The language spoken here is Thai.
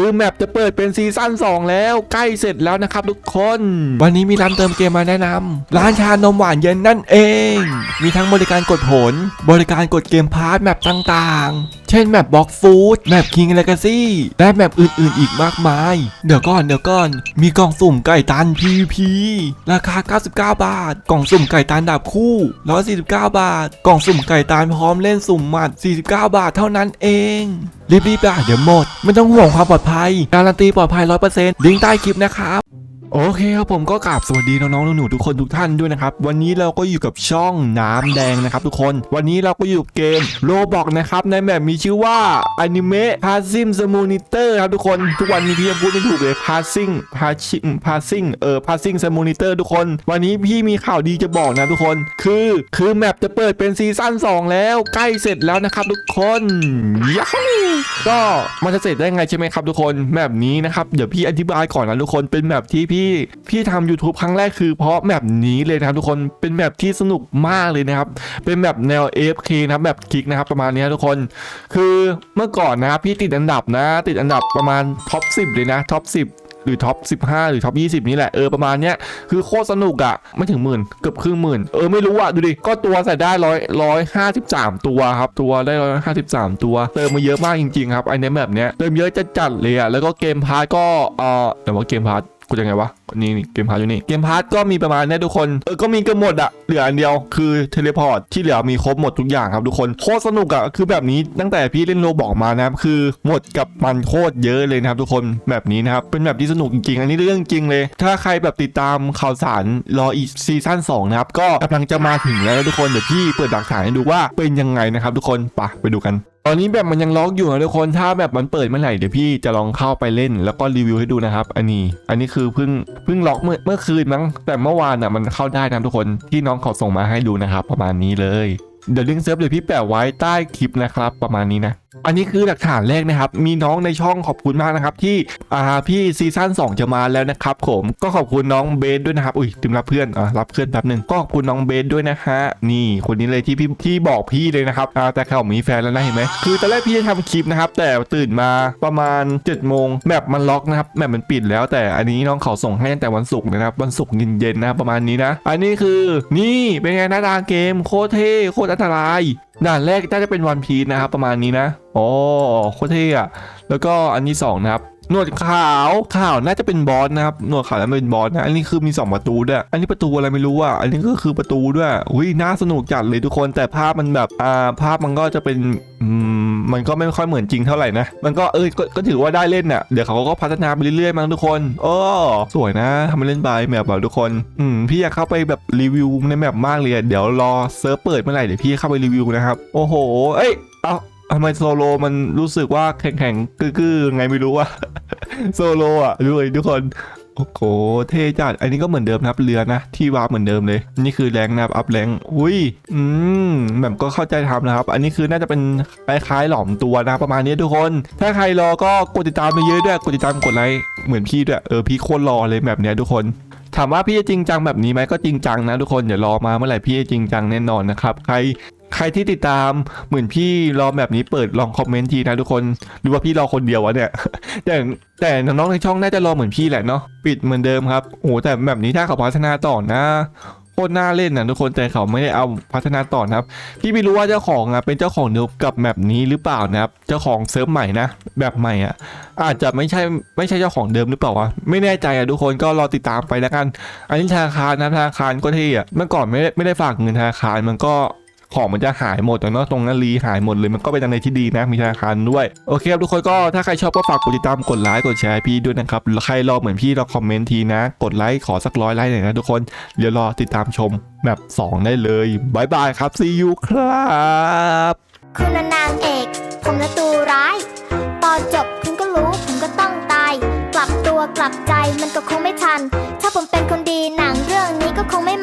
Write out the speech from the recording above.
คือแมปจะเปิดเป็นซีซั่น2 แล้วใกล้เสร็จแล้วนะครับทุกคน วันนี้มีร้านเติมเกมมาแนะนำร้านชานมหวานเย็นนั่นเอง มีทั้งบริการกดผล บริการกดเกมพาร์ทแมปต่างๆเช่นแมปบล็อกฟู้ดแมปคิงเลกาซี่และแมปอื่นๆอีกมากมาย เดี๋ยวก่อนเดี๋ยวก่อน มีกล่องสุ่มไก่ตัน PVP ราคา 99 บาท กล่องสุ่มไก่ตันดาบคู่ 149 บาท กล่องสุ่มไก่ตันพร้อมเล่นสุ่มหมัด 49 บาทเท่านั้นเองรีบๆอะเดี๋ยวหมด ไม่ต้องห่วงความปลอดภัย การันตีปลอดภัย 100%ลิงก์ใต้คลิปนะครับ โอเคครับผมก็กราบสวัสดีน้องๆหนูๆทุกคนทุกท่านด้วยนะครับ วันนี้เราก็อยู่กับช่องน้ำแดงนะครับทุกคน วันนี้เราก็อยู่เกมโลบอกนะครับในแบบมีชื่อว่า Anime Passing Simulator ครับทุกคน ทุกวันนี้พี่ยังพูดไม่ถูกเลย Passing Passing Passing เออ Passing Simulator ทุกคน วันนี้พี่มีข่าวดีจะบอกนะทุกคน คือคือแมปจะเปิดเป็นซีซั่น2 แล้วใกล้เสร็จแล้วนะครับทุกคนยัฮูก็มันจะเสร็จได้ไงใช่ไหมครับทุกคนแมปนี้นะครับเดี๋ยวพี่อธิบายก่อนนะทุกคนเป็นแมปที่พี่พี่ทำ YouTube ครั้งแรกคือเพราะแมปนี้เลยนะครับทุกคนเป็นแมปที่สนุกมากเลยนะครับ เป็นแบบแนว AFK นะครับแบบคลิกนะครับประมาณนี้ทุกคน คือเมื่อก่อนนะครับพี่ติดอันดับนะ ติดอันดับประมาณท็อป 10 เลยนะท็อป 10หรือท็อป 15 หรือท็อป 20 นี่แหละ เออ ประมาณเนี้ย คือโคตรสนุกอะไม่ถึงหมื่น เกือบครึ่งหมื่น เออ ไม่รู้อะดูดิ ก็ตัวใส่ได้ร้อยร้อยห้าสิบสามตัวครับ ตัวได้ร้อยห้าสิบสามตัว เติมมาเยอะมากจริงๆครับไอเนี้ยแบบเนี้ย เติมเยอะจะจัดเลยอะแล้วก็เกมพาร์ทก็ เออแต่ว่าเกมพาร์ท กูจะไงวะนี่เกมพาร์อยู่นี่เกมพาร์ก็มีประมาณเนี้ยทุกคนเออก็มีกันหมดอะเหลืออันเดียวคือเทเลพอร์ตที่เหลือมีครบหมดทุกอย่างครับทุกคนโคตรสนุกอะคือแบบนี้ตั้งแต่พี่เล่นโลบอกมานะครับคือหมดกับมันโคตรเยอะเลยนะครับทุกคนแบบนี้นะครับเป็นแบบที่สนุกจริงๆอันนี้เรื่องจริงเลย ถ้าใครแบบติดตามข่าวสารรออีกซีซั่น2นะครับก็กำลังจะมาถึงแล้วนะทุกคนเดี๋ยวพี่เปิดหลักฐานให้ดูว่าเป็นยังไงนะครับทุกคนไปไปดูกัน อนนี้แบบมันยังล็อกอยู่นะทุกคนถ้าแบบมันเปิดเมื่อไหร่เดี๋ยวพี่จะลองเข้าไปเล่น แล้วก็รีวิวให้ดูนะครับ อันนี้อันนี้คือเพิ่งเพิ่งล็อกเมื่อเมื่อคืนมั้ง แต่เมื่อวานอะมันเข้าได้นะทุกคนที่น้องเขาส่งมาให้ดูนะครับ ประมาณนี้เลยเดี๋ยวลิงก์เซิร์ฟเดี๋ยวพี่แปะไว้ใต้คลิปนะครับ ประมาณนี้นะ อันนี้คือหลักฐานแรกนะครับ มีน้องในช่องขอบคุณมากนะครับ ที่อ่าพี่ซีซั่น2 จะมาแล้วนะครับ ผมก็ขอบคุณน้องเบสด้วยนะครับอุ้ยติมรับเพื่อนอ่ารับเพื่อนแป๊บหนึ่งก็ขอบคุณน้องเบสด้วยนะฮะนี่คนนี้เลยที่พี่ที่บอกพี่เลยนะครับอ่าแต่เขามีแฟนแล้วนะเห็นไหมคือตอนแรกพี่จะทำคลิปนะครับ แต่ตื่นมาประมาณ7จ็ดโมงแมปมันล็อกนะครับแมปมันปิดแล้ว แต่อันนี้น้องเขาส่งให้ตั้งแต่วันศุกร์นะครับวันศุกร์เย็นๆนะประมาณนี้นะ อันนี้คือนี่เป็นไงหน้าตาเกมโคตรเท่โคตรอันตราย ด่านแรกน่าจะเป็นวันพีชนะครับประมาณนี้นะโอ้โคตรเท่อะแล้วก็อันที่สองนะครับหนวดขาวขาวน่าจะเป็นบอสนะครับหนวดขาวน่าจะเป็นบอสนะอันนี้คือมีสองประตูด้วยอันนี้ประตูอะไรไม่รู้อะอันนี้ก็คือประตูด้วยอุ้ยน่าสนุกจัดเลยทุกคนแต่ภาพมันแบบอ่าภาพมันก็จะเป็นอืม มันก็ไม่ค่อยเหมือนจริงเท่าไหร่นะ มันก็เออก็ก็ถือว่าได้เล่นน่ะ เดี๋ยวเขาก็พัฒนาไปเรื่อยๆมั้งทุกคนโอ้สวยนะทำเล่นบายแมปแบบทุกคน อืม พี่อยากเข้าไปแบบรีวิวในแมปมากเลย เดี๋ยวรอเซิร์ฟเปิดเมื่อไหร่เดี๋ยวพี่เข้าไปรีวิวนะครับ โอ้โห เอ้ย เอาทำไมโซโลมันรู้สึกว่าแข็งๆกื้อๆไงไม่รู้ว่าโซโลอะดูเลยทุกคน โอ้โหเท่จัด อันนี้ก็เหมือนเดิมนะครับเรือนะที่วาร์ปเหมือนเดิมเลย นี่คือแรงนะครับอัพแรงอุ้ยอืมแบบก็เข้าใจทำนะครับ อันนี้คือน่าจะเป็นคล้ายๆหลอมตัวนะประมาณนี้ทุกคน ถ้าใครรอก็กดติดตามไปเยอะด้วยกดติดตามกดไลค์เหมือนพี่ด้วยเออพี่โคตรรอเลยแบบเนี้ยทุกคนถามว่าพี่จะจริงจังแบบนี้ไหมก็จริงจังนะทุกคนเดี๋ยวรอมาเมื่อไหร่พี่จะจริงจังแน่นอนนะครับใคร ใครที่ติดตามเหมือนพี่รอแบบนี้เปิดลองคอมเมนต์ทีนะทุกคนหรือว่าพี่รอคนเดียววะเนี่ย แต่แต่น้องๆในช่องน่าจะรอเหมือนพี่แหละเนาะปิดเหมือนเดิมครับโอ้แต่แบบนี้ถ้าเขาพัฒนาต่อนะโคตรน่าเล่นนะทุกคนแต่เขาไม่ได้เอาพัฒนาต่อนะครับ พี่ไม่รู้ว่าเจ้าของอะเป็นเจ้าของเดียวกับแมปนี้หรือเปล่านะครับ เจ้าของเซิร์ฟใหม่นะแบบใหม่อะ อาจจะไม่ใช่ไม่ใช่เจ้าของเดิมหรือเปล่าวะไม่แน่ใจอะทุกคนก็รอติดตามไปแล้วกัน อันนี้ธนาคารนะธนาคารก็เท่อะเมื่อก่อนไม่ได้ไม่ได้ฝากเงินธนาคารมันก็ ของมันจะหายหมดแต่เนาะตรงนั้นรีหายหมดเลยมันก็เป็นอะไรที่ดีนะมีธนาคารด้วยโอเคครับทุกคนก็ถ้าใครชอบก็ฝากกดติดตามกดไลค์กดแชร์พี่ด้วยนะครับใครรอเหมือนพี่รอคอมเมนต์ทีนะ กดไลค์ขอสักร้อยไลค์หน่อยนะทุกคนเดี๋ยวรอติดตามชมแบบ2 ได้เลยบายบายครับ see you ครับคุณนางเอกผมละตัวร้าย ตอนจบคุณก็รู้ผมก็ต้องตาย กลับตัวกลับใจมันก็คงไม่ทัน ถ้าผมเป็นคนดีหนังเรื่องนี้ก็คงไม่